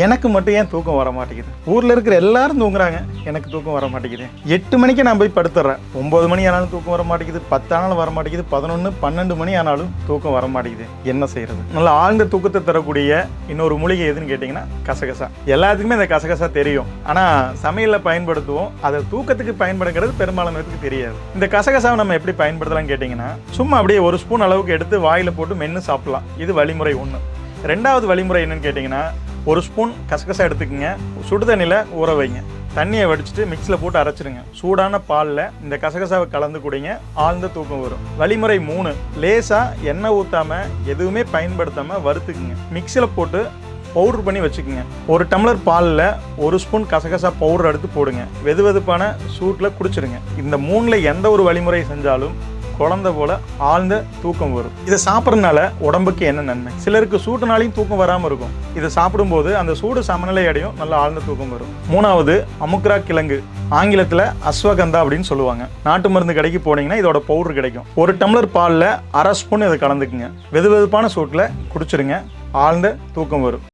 எனக்கு மட்டும் ஏன் தூக்கம் வர மாட்டேங்குது? ஊரில் இருக்கிற எல்லாரும் தூங்குறாங்க. எனக்கு தூக்கம் வர மாட்டேங்குது. எட்டு மணிக்கு நான் போய் படுத்துறேன். ஒம்பது மணி ஆனாலும் தூக்கம் வர மாட்டேங்குது. பத்து ஆனாலும் வர மாட்டேங்குது. பதினொன்று பன்னெண்டு மணி ஆனாலும் தூக்கம் வர மாட்டேங்குது. என்ன செய்யறது? நல்ல ஆழ்ந்த தூக்கத்தை தரக்கூடிய இன்னொரு மூலிகை எதுன்னு கேட்டிங்கன்னா கசகசா. எல்லாத்துக்குமே இந்த கசகசா தெரியும். ஆனால் சமையலில் பயன்படுத்துவோம். அதை தூக்கத்துக்கு பயன்படுங்கிறது பெரும்பாலானதுக்கு தெரியாது. இந்த கசகசாவை நம்ம எப்படி பயன்படுத்தலாம்னு கேட்டிங்கன்னா சும்மா அப்படியே ஒரு ஸ்பூன் அளவுக்கு எடுத்து வாயில் போட்டு மென்று சாப்பிடலாம். இது வழிமுறை ஒன்று ரெண்டாவது வழிமுறை என்னன்னு கேட்டிங்கன்னா ஒரு ஸ்பூன் கசகசா எடுத்துக்கோங்க. சுடு தண்ணியில் ஊற வைங்க. தண்ணியை வடிச்சிட்டு மிக்ஸியில் போட்டு அரைச்சிடுங்க சூடான பாலில் இந்த கசகசாவை கலந்து குடிங்க. ஆழ்ந்த தூக்கம் வரும். வழிமுறை மூணு. லேசாக எண்ணெய் ஊற்றாமல் எதுவுமே பயன்படுத்தாமல் வறுத்துக்குங்க. மிக்ஸியில் போட்டு பவுடர் பண்ணி வச்சுக்கோங்க. ஒரு டம்ளர் பாலில் ஒரு ஸ்பூன் கசகசா பவுடர் எடுத்து போடுங்க. வெது வெதுப்பான சூட்டில் குடிச்சிடுங்க இந்த மூணில் எந்த ஒரு வழிமுறை செஞ்சாலும் குழந்தை போல ஆழ்ந்த தூக்கம் வரும். இதை சாப்பிட்றதுனால உடம்புக்கு என்ன நன்மை? சிலருக்கு சூட்டுனாலையும் தூக்கம் வராமல் இருக்கும். இதை சாப்பிடும்போது அந்த சூடு சமநிலை அடையும் நல்லா ஆழ்ந்த தூக்கம் வரும். மூணாவது அமுக்ரா கிழங்கு. ஆங்கிலத்தில் அஸ்வகந்தா அப்படின்னு சொல்லுவாங்க. நாட்டு மருந்து கடைக்கு போனீங்கன்னா இதோட பவுடர் கிடைக்கும். ஒரு டம்ளர் பாலில் அரை ஸ்பூன் இதை கலந்துக்குங்க. வெது வெதுப்பான சூட்டில் குடிச்சிருங்க. ஆழ்ந்த தூக்கம் வரும்.